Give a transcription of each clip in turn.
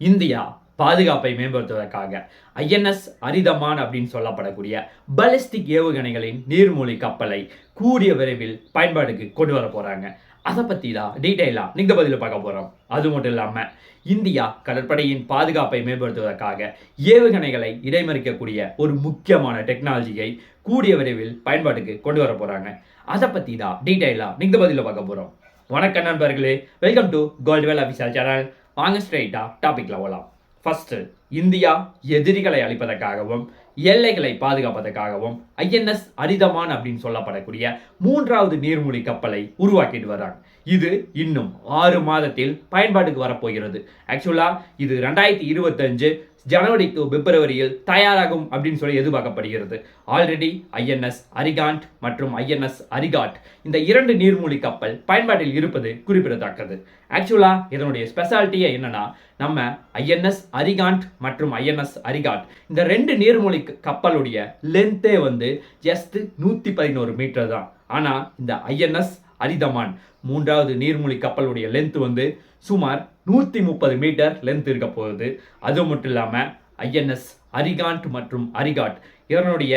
India பாதுகாப்பை மேம்படுத்துவதற்காக INS அரிதமான் அப்படின்னு சொல்லப்படக்கூடிய பலிஸ்டிக் ஏவுகணைகளின் நீர்மூழ்கி கப்பலை கூடிய விரைவில் பயன்பாட்டுக்கு கொண்டு வர போகிறாங்க அதை பற்றி தான் டீட்டெயிலாக நீங்க பதில் பார்க்க போகிறோம் அது மட்டும் இல்லாமல் இந்தியா கடற்படையின் பாதுகாப்பை மேம்படுத்துவதற்காக ஏவுகணைகளை இடைமறிக்கக்கூடிய ஒரு முக்கியமான டெக்னாலஜியை கூடிய விரைவில் பயன்பாட்டுக்கு கொண்டு வர போகிறாங்க அதை பற்றி தான் டீட்டெயிலாக நீங்க பதில் பார்க்க போகிறோம் வணக்கம் நண்பர்களே. Welcome to Goldwell official channel வாங்க ஸ்ட்ரைட்டாக டாபிக்ல போகலாம் ஃபஸ்ட்டு இந்தியா எதிரிகளை அழிப்பதற்காகவும் எல்லைகளை பாதுகாப்பதற்காகவும் ஐஎன்எஸ் அரிதமான் அப்படின்னு சொல்லப்படக்கூடிய மூன்றாவது நீர்மூழ்கி கப்பலை உருவாக்கிட்டு வர்றாங்க. இது இன்னும் ஆறு மாதத்தில் பயன்பாட்டுக்கு வரப்போகிறது. ஆக்சுவலா இது ரெண்டாயிரத்தி இருபத்தஞ்சு ஜனவரி டு பிப்ரவரியில் தயாராகும் அப்படின்னு சொல்லி எதிர்பார்க்கப்படுகிறது. ஆல்ரெடி ஐஎன்எஸ் அரிகாண்ட் மற்றும் ஐஎன்எஸ் அரிகாட் இந்த இரண்டு நீர்மூழ்கி கப்பல் பயன்பாட்டில் இருப்பது குறிப்பிடத்தக்கது. ஆக்சுவலா இதனுடைய ஸ்பெஷாலிட்டியே என்னன்னா நம்ம ஐஎன்எஸ் அரிகாண்ட் மற்றும் ஐஎன்எஸ் அரிகாட் இந்த ரெண்டு நீர்மூழ்கி கப்பலுடைய லென்த்தே வந்து ஜஸ்ட் நூற்றி பதினோரு மீட்டர் தான். ஆனால் இந்த ஐஎன்எஸ் அரிதமான் மூன்றாவது நீர்மூழ்கி கப்பலுடைய லென்த் வந்து சுமார் நூற்றி முப்பது மீட்டர் லென்த் இருக்க போகுது. அது மட்டும் இல்லாமல் ஐஎன்எஸ் அரிகாண்ட் மற்றும் அரிகாட் இதனுடைய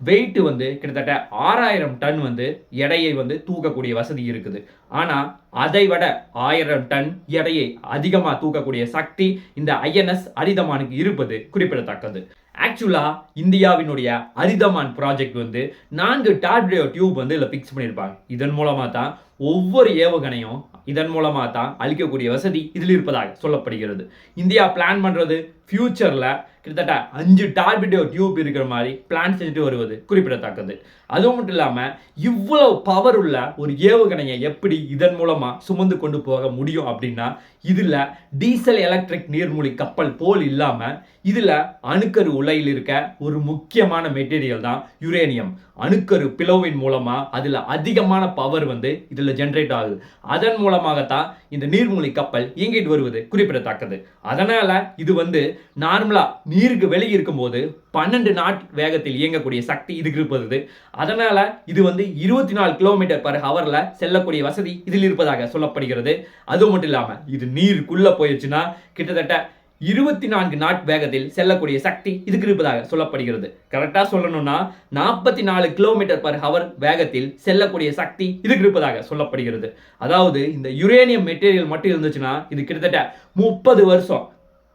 வெயிட் வந்து கிட்டத்தட்ட ஆறாயிரம் டன் வந்து எடையை வந்து தூக்கக்கூடிய வசதி இருக்குது. ஆனால் அதை விட ஆயிரம் டன் எடையை அதிகமாக தூக்கக்கூடிய சக்தி இந்த ஐஎன்எஸ் அரிதமானுக்கு இருப்பது குறிப்பிடத்தக்கது. ஆக்சுவலாக இந்தியாவினுடைய அரிதமான் ப்ராஜெக்ட் வந்து நான்கு டார்பியோ டியூப் வந்து இதில் ஃபிக்ஸ் பண்ணியிருப்பாங்க இதன் மூலமாக தான் ஒவ்வொரு ஏவுகணையும் இதன் மூலமாக தான் அளிக்கக்கூடிய வசதி இதில் இருப்பதாக சொல்லப்படுகிறது. இந்தியா பிளான் பண்ணுறது ஃபியூச்சரில் கிட்டத்தட்ட அஞ்சு டார்பிடோ டியூப் இருக்கிற மாதிரி பிளான் செஞ்சுட்டு வருவது குறிப்பிடத்தக்கது. அதுவும் மட்டும் இல்லாமல் இவ்வளவு பவர் உள்ள ஒரு ஏவுகணையை எப்படி இதன் மூலமாக சுமந்து கொண்டு போக முடியும் அப்படின்னா இதில் டீசல் எலக்ட்ரிக் நீர்மூழ்கி கப்பல் போல் இல்லாமல் இதில் அணுக்கரு உலையில் இருக்க ஒரு முக்கியமான மெட்டீரியல் தான் யுரேனியம் அணுக்கரு பிளவின் மூலமாக அதில் அதிகமான பவர் வந்து இதில் ஜென்ரேட் ஆகுது. அதன் மூலமாகத்தான் இந்த நீர்மூழ்கி கப்பல் இயங்கிட்டு வருவது குறிப்பிடத்தக்கது. அதனால் இது வந்து நார்மலாக நீருக்கு வெளியே இருக்கும்போது பன்னெண்டு நாட் வேகத்தில் இயங்கக்கூடிய சக்தி இதுக்கு இருப்பது. அதனால் இது வந்து இருபத்தி நாலு கிலோமீட்டர் பர் ஹவரில் செல்லக்கூடிய வசதி இதில் இருப்பதாக சொல்லப்படுகிறது. அது மட்டும் இல்லாமல் இது நீருக்குள்ளே போயிடுச்சுன்னா கிட்டத்தட்ட இருபத்தி நான்கு நாட் வேகத்தில் செல்லக்கூடிய சக்தி இதுக்கு இருப்பதாக சொல்லப்படுகிறது. கரெக்டாக சொல்லணும்னா நாற்பத்தி நாலு கிலோமீட்டர் பர் ஹவர் வேகத்தில் செல்லக்கூடிய சக்தி இதுக்கு இருப்பதாக சொல்லப்படுகிறது. அதாவது இந்த யுரேனியம் மெட்டீரியல் மட்டும் இருந்துச்சுன்னா இது கிட்டத்தட்ட முப்பது வருஷம்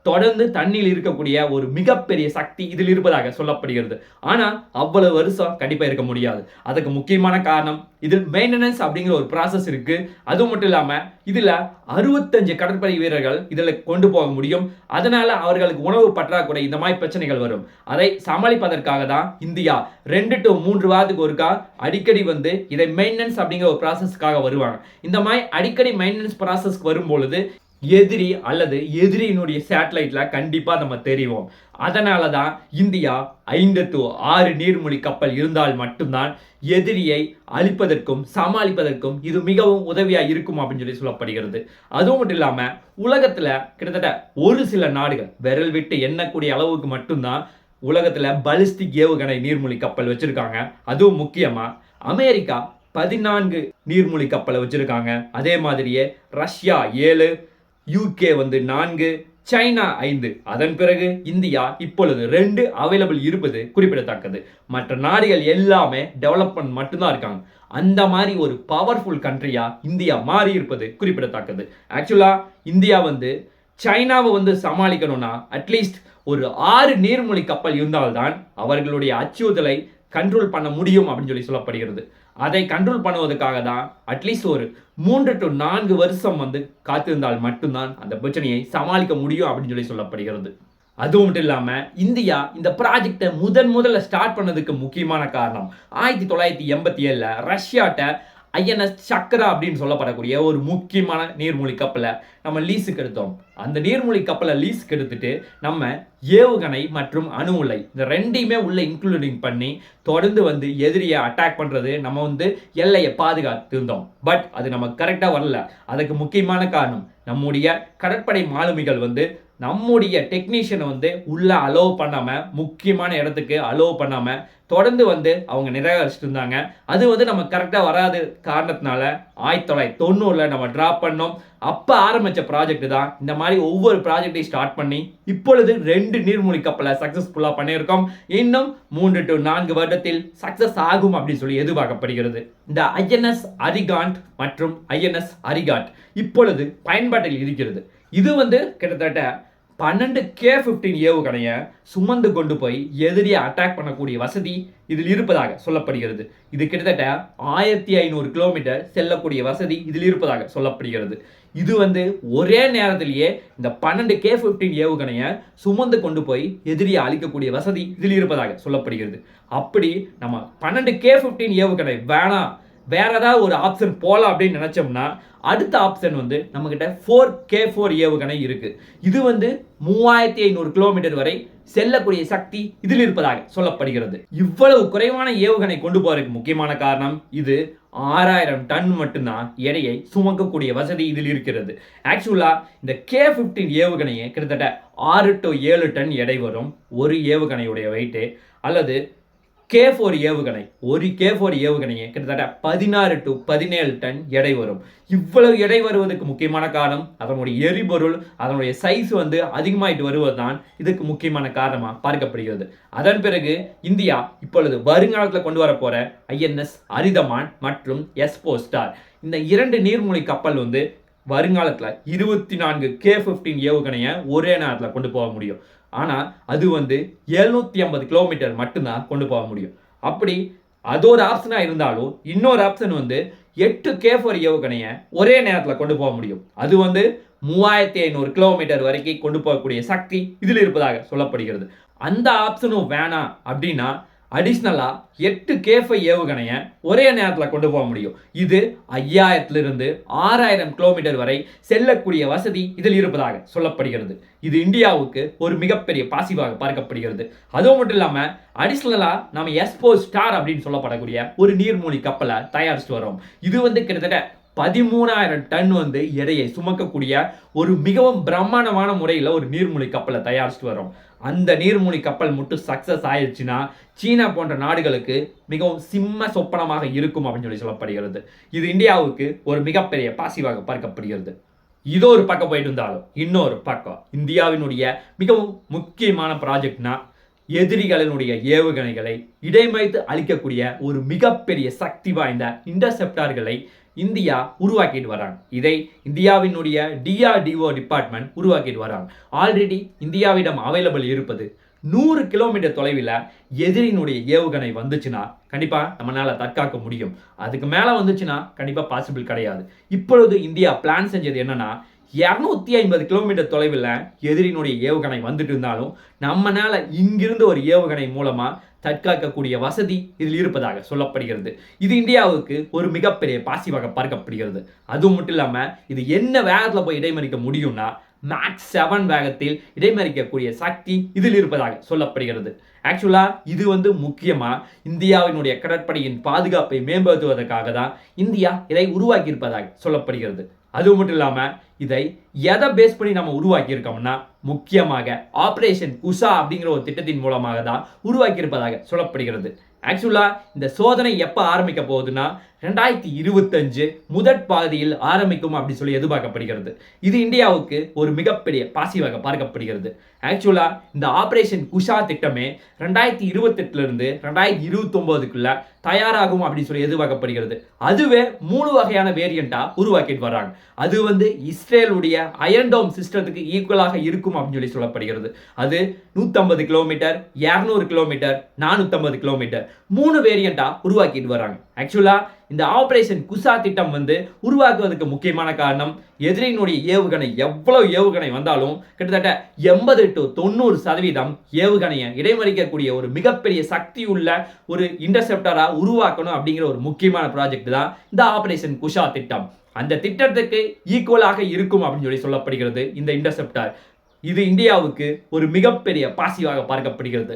தொடர்ந்து தண்ணியில் இருக்கக்கூடிய ஒரு மிகப்பெரிய சக்தி இதில் இருப்பதாக சொல்லப்படுகிறது. ஆனால் அவ்வளவு வருஷம் கண்டிப்பாக இருக்க முடியாது. அதுக்கு முக்கியமான காரணம் இதில் மெயின்டெனன்ஸ் அப்படிங்கிற ஒரு ப்ராசஸ் இருக்கு. அது மட்டும் இல்லாமல் இதில் அறுபத்தஞ்சு கடற்படை வீரர்கள் இதில் கொண்டு போக முடியும். அதனால அவர்களுக்கு உணவு பற்றாக்குறை இந்த மாதிரி பிரச்சனைகள் வரும். அதை சமாளிப்பதற்காக தான் இந்தியா ரெண்டு டு மூன்று வாரத்துக்கு ஒருக்கா அடிக்கடி வந்து இதை மெயின்டெனன்ஸ் அப்படிங்கிற ஒரு ப்ராசஸ்க்காக வருவாங்க. இந்த மாதிரி அடிக்கடி மெயின்டெனன்ஸ் ப்ராசஸ்க்கு வரும் பொழுது எதிரி அல்லது எதிரியினுடைய சேட்டலைட்ல கண்டிப்பா நம்ம தெரிவோம். அதனால தான் இந்தியா ஐந்து டு ஆறு நீர்மொழி கப்பல் இருந்தால் மட்டும்தான் எதிரியை அழிப்பதற்கும் சமாளிப்பதற்கும் இது மிகவும் உதவியா இருக்கும் அப்படின்னு சொல்லி சொல்லப்படுகிறது. அதுவும் மட்டும் இல்லாம உலகத்துல கிட்டத்தட்ட ஒரு சில நாடுகள் விரல் விட்டு எண்ணக்கூடிய அளவுக்கு மட்டும்தான் உலகத்துல பலிஸ்டிக் ஏவுகணை நீர்மொழி கப்பல் வச்சிருக்காங்க. அதுவும் முக்கியமா அமெரிக்கா பதினான்கு நீர்மூழ்கி கப்பலை வச்சிருக்காங்க. அதே மாதிரியே ரஷ்யா ஏழு யூகே வந்து நான்கு சைனா ஐந்து. அதன் பிறகு இந்தியா இப்பொழுது ரெண்டு அவைலபிள் இருப்பது குறிப்பிடத்தக்கது. மற்ற நாடுகள் எல்லாமே டெவலப்மெண்ட் மட்டும்தான் இருக்காங்க. அந்த மாதிரி ஒரு பவர்ஃபுல் கண்ட்ரியாக இந்தியா மாறி இருப்பது குறிப்பிடத்தக்கது. ஆக்சுவலாக இந்தியா வந்து சைனாவை வந்து சமாளிக்கணும்னா அட்லீஸ்ட் ஒரு ஆறு நீர்மொழி கப்பல் இருந்தால்தான் அவர்களுடைய அச்சுறுத்தலை கண்ட்ரோல் பண்ண முடியும் அப்படின்னு சொல்லி சொல்லப்படுகிறது. அதை கண்ட்ரோல் பண்ணுவதற்காக தான் அட்லீஸ்ட் ஒரு மூன்று டு நான்கு வருஷம் வந்து காத்திருந்தால் மட்டும்தான் அந்த பிரச்சனையை சமாளிக்க முடியும் அப்படின்னு சொல்லி சொல்லப்படுகிறது. அதுவும் மட்டும் இல்லாமல் இந்தியா இந்த ப்ராஜெக்டை முதன் முதல்ல ஸ்டார்ட் பண்ணதுக்கு முக்கியமான காரணம் ஆயிரத்தி தொள்ளாயிரத்தி எண்பத்தி ஏழில் ரஷ்யாட்ட ஐஎன்எஸ் சக்கரா அப்படின்னு சொல்லப்படக்கூடிய ஒரு முக்கியமான நீர்மூழ்கி கப்பலை நம்ம லீஸுக்கு எடுத்தோம். அந்த நீர்மூழ்கி கப்பலை லீஸுக்கு எடுத்துட்டு நம்ம ஏவுகணை மற்றும் அணு உலை இந்த ரெண்டையுமே உள்ள இன்க்ளூடிங் பண்ணி தொடர்ந்து வந்து எதிரியை அட்டாக் பண்ணுறது நம்ம வந்து எல்லையை பாதுகாத்திருந்தோம். பட் அது நமக்கு கரெக்டாக வரல. அதுக்கு முக்கியமான காரணம் நம்முடைய கடற்படை மாலுமிகள் வந்து நம்முடைய டெக்னீஷியனை வந்து உள்ளே அலோவ் பண்ணாமல் முக்கியமான இடத்துக்கு அலோவ் பண்ணாமல் தொடர்ந்து வந்து அவங்க நிராகரிச்சுட்டு இருந்தாங்க அது வந்து நம்ம கரெக்டாக வராது காரணத்தினால ஆயிரத்தி தொள்ளாயிரத்தி தொண்ணூறில் நம்ம ட்ராப் பண்ணோம். அப்போ ஆரம்பித்த ப்ராஜெக்ட் தான் இந்த மாதிரி ஒவ்வொரு ப்ராஜெக்டையும் ஸ்டார்ட் பண்ணி இப்பொழுது ரெண்டு நீர்மூழ்கி கப்பலை சக்ஸஸ்ஃபுல்லாக பண்ணியிருக்கோம். இன்னும் மூன்று டு நான்கு வருடத்தில் சக்ஸஸ் ஆகும் அப்படின்னு சொல்லி எதிர்பார்க்கப்படுகிறது. இந்த ஐஎன்எஸ் அரிகாண்ட் மற்றும் ஐஎன்எஸ் அரிகாட் இப்பொழுது பயன்பாட்டில் இருக்கிறது. இது வந்து கிட்டத்தட்ட பன்னெண்டு கே ஃபிஃப்டீன் ஏவுகணையை சுமந்து கொண்டு போய் எதிரியை அட்டாக் பண்ணக்கூடிய வசதி இதில் இருப்பதாக சொல்லப்படுகிறது. இது கிட்டத்தட்ட ஆயிரத்தி ஐநூறு கிலோமீட்டர் செல்லக்கூடிய வசதி இதில் இருப்பதாக சொல்லப்படுகிறது. இது வந்து ஒரே நேரத்திலேயே இந்த பன்னெண்டு கே ஃபிஃப்டீன் ஏவுகணையை சுமந்து கொண்டு போய் எதிரியை அழிக்கக்கூடிய வசதி இதில் இருப்பதாக சொல்லப்படுகிறது. அப்படி நம்ம பன்னெண்டு கே ஃபிஃப்டீன் ஏவுகணை வேணாம். வேற ஏதாவது ஒரு ஆப்ஷன் போகலாம் அப்படின்னு நினச்சோம்னா அடுத்த ஆப்ஷன் வந்து நம்மக்கிட்ட ஃபோர் கே ஃபோர் ஏவுகணை இருக்குது இது வந்து மூவாயிரத்தி ஐநூறு கிலோமீட்டர் வரை செல்லக்கூடிய சக்தி இதில் இருப்பதாக சொல்லப்படுகிறது. இவ்வளவு குறைவான ஏவுகணை கொண்டு போறதுக்கு முக்கியமான காரணம் இது ஆறாயிரம் டன் மட்டும்தான் எடையை சுமக்கக்கூடிய வசதி இதில் இருக்கிறது. ஆக்சுவலா இந்த கே ஃபிஃப்டீன் ஏவுகணையை கிட்டத்தட்ட ஆறு டு ஏழு டன் எடை வரும் ஒரு ஏவுகணையுடைய வெயிட்டு அல்லது கே ஃபோர் ஏவுகணை. ஒரு கே ஃபோர் ஏவுகணையை கிட்டத்தட்ட பதினாறு டு பதினேழு டன் எடை வரும். இவ்வளவு எடை வருவதற்கு முக்கியமான காரணம் அதனுடைய எரிபொருள் அதனுடைய சைஸ் வந்து அதிகமாயிட்டு வருவதுதான் இதுக்கு முக்கியமான காரணமாக பார்க்கப்படுகிறது. அதன் பிறகு இந்தியா இப்பொழுது வருங்காலத்தில் கொண்டு வர ஐஎன்எஸ் அரிதமான் மற்றும் எஸ்போ ஸ்டார் இந்த இரண்டு நீர்மூழ்கி கப்பல் வந்து வருங்காலத்தில் இருபத்தி நான்கு கே ஃபிஃப்டீன் ஏவுகணையை ஒரே நேரத்தில் கொண்டு போக முடியும். ஆனால் அது வந்து எழுநூற்றி ஐம்பது கிலோமீட்டர் மட்டும்தான் கொண்டு போக முடியும். அப்படி அது ஒரு ஆப்ஷனாக இருந்தாலும் இன்னொரு ஆப்ஷன் வந்து எட்டு கே ஃபோர் ஏவுகணையை ஒரே நேரத்தில் கொண்டு போக முடியும். அது வந்து மூவாயிரத்தி ஐநூறு கிலோமீட்டர் வரைக்கும் கொண்டு போகக்கூடிய சக்தி இதில் இருப்பதாக சொல்லப்படுகிறது. அந்த ஆப்ஷனும் வேணாம் அப்படின்னா அடிஷ்னலாக எட்டு கேஃபை ஏவுகணையை ஒரே நேரத்தில் கொண்டு போக முடியும். இது ஐயாயிரத்திலிருந்து ஆறாயிரம் கிலோமீட்டர் வரை செல்லக்கூடிய வசதி இதில் இருப்பதாக சொல்லப்படுகிறது. இது இந்தியாவுக்கு ஒரு மிகப்பெரிய பாசிவாக பார்க்கப்படுகிறது. அதுவும் மட்டும் இல்லாமல் அடிஷ்னலாக நம்ம எஸ்போ ஸ்டார் அப்படின்னு சொல்லப்படக்கூடிய ஒரு நீர்மூழ்கி கப்பலை தயாரிச்சுட்டு வரோம் இது வந்து கிட்டத்தட்ட பதிமூணாயிரம் டன் வந்து எடையை சுமக்கக்கூடிய ஒரு மிகவும் பிரம்மாண்டமான முறையில் ஒரு நீர்மூழ்கி கப்பலை தயாரிச்சுட்டு வரோம் அந்த நீர்மூழ்கி கப்பல் மட்டும் சக்ஸஸ் ஆயிடுச்சுன்னா சீனா போன்ற நாடுகளுக்கு மிகவும் சிம்ம சொப்பனமாக இருக்கும் அப்படின்னு சொல்லி சொல்லப்படுகிறது. இது இந்தியாவுக்கு ஒரு மிகப்பெரிய பாசிவாக பார்க்கப்படுகிறது. இதோ ஒரு பக்கம் போயிட்டு இருந்தாலும் இன்னொரு பக்கம் இந்தியாவினுடைய மிகவும் முக்கியமான ப்ராஜெக்ட்னா எதிரிகளினுடைய ஏவுகணைகளை இடைமறித்து அளிக்கக்கூடிய ஒரு மிகப்பெரிய சக்தி வாய்ந்த இன்டர்செப்டார்களை இந்தியா உருவாக்கிட்டு வராங்க. இதை இந்தியாவினுடைய டிஆர்டிஓ டிபார்ட்மெண்ட் உருவாக்கிட்டு வராங்க. ஆல்ரெடி இந்தியாவிடம் அவைலபிள் இருப்பது நூறு கிலோமீட்டர் தொலைவில் எதிரினுடைய ஏவுகணை வந்துச்சுன்னா கண்டிப்பாக நம்மளால் தற்காக்க முடியும். அதுக்கு மேலே வந்துச்சுன்னா கண்டிப்பாக பாசிபிள் கிடையாது. இப்பொழுது இந்தியா பிளான் செஞ்சது என்னன்னா இரநூத்தி ஐம்பது கிலோமீட்டர் தொலைவில் எதிரினுடைய ஏவுகணை வந்துட்டு இருந்தாலும் நம்மனால இங்கிருந்து ஒரு ஏவுகணை மூலமாக தற்காக்கக்கூடிய வசதி இதில் இருப்பதாக சொல்லப்படுகிறது. இது இந்தியாவுக்கு ஒரு மிகப்பெரிய பாசிவாக பார்க்கப்படுகிறது. அதுவும் மட்டும் இல்லாமல் இது என்ன வேகத்தில் போய் இடைமறிக்க முடியும்னா மேக்ஸ் செவன் வேகத்தில் இடைமறிக்கக்கூடிய சக்தி இதில் இருப்பதாக சொல்லப்படுகிறது. ஆக்சுவலாக இது வந்து முக்கியமாக இந்தியாவினுடைய கடற்படையின் பாதுகாப்பை மேம்படுத்துவதற்காக தான் இந்தியா இதை உருவாக்கியிருப்பதாக சொல்லப்படுகிறது. அது மட்டும் இல்லாமல் இதை எதை பேஸ் பண்ணி நம்ம உருவாக்கியிருக்கோம்னா முக்கியமாக ஆப்ரேஷன் குஷா அப்படிங்கிற ஒரு திட்டத்தின் மூலமாக தான் உருவாக்கியிருப்பதாக சொல்லப்படுகிறது. ஆக்சுவலாக இந்த சோதனை எப்போ ஆரம்பிக்க போகுதுன்னா ரெண்டாயிரத்தி இருபத்தஞ்சு முதற் பாதியில் ஆரம்பிக்கும் அப்படின்னு சொல்லி எதிர்பார்க்கப்படுகிறது. இது இந்தியாவுக்கு ஒரு மிகப்பெரிய பாசிவாக பார்க்கப்படுகிறது. ஆக்சுவலாக இந்த ஆப்ரேஷன் குஷா திட்டமே ரெண்டாயிரத்தி இருபத்தெட்டுலேருந்து ரெண்டாயிரத்தி இருபத்தொம்போதுக்குள்ள தயாராகும் அப்படின்னு சொல்லி எதிர்பார்க்கப்படுகிறது. அதுவே மூணு வகையான வேரியண்ட்டாக உருவாக்கிட்டு வராங்க அது வந்து இஸ்ரேலுடைய அயன்டோம் சிஸ்டத்துக்கு ஈக்குவலாக இருக்கும் அப்படின்னு சொல்லி சொல்லப்படுகிறது. அது நூற்றம்பது கிலோமீட்டர் இரநூறு கிலோமீட்டர் நானூற்றம்பது கிலோமீட்டர் மூணு வேரியண்ட்டாக உருவாக்கிட்டு வராங்க ஆக்சுவலாக இந்த ஆபரேஷன் குசா திட்டம் வந்து உருவாக்குவதற்கு முக்கியமான காரணம் எதிரியினுடைய ஏவுகணை எவ்வளவு ஏவுகணை வந்தாலும் கிட்டத்தட்ட எண்பது டு தொண்ணூறு சதவீதம் ஏவுகணையை இடைமறிக்கக்கூடிய ஒரு மிகப்பெரிய சக்தி உள்ள ஒரு இன்டர்செப்டராக உருவாக்கணும் அப்படிங்கிற ஒரு முக்கியமான ப்ராஜெக்ட் தான் இந்த ஆபரேஷன் குஷா திட்டம். அந்த திட்டத்துக்கு ஈக்குவலாக இருக்கும் அப்படின்னு சொல்லி சொல்லப்படுகிறது இந்த இன்டர்செப்டார் இது இந்தியாவுக்கு ஒரு மிகப்பெரிய பாசிவாக பார்க்கப்படுகிறது.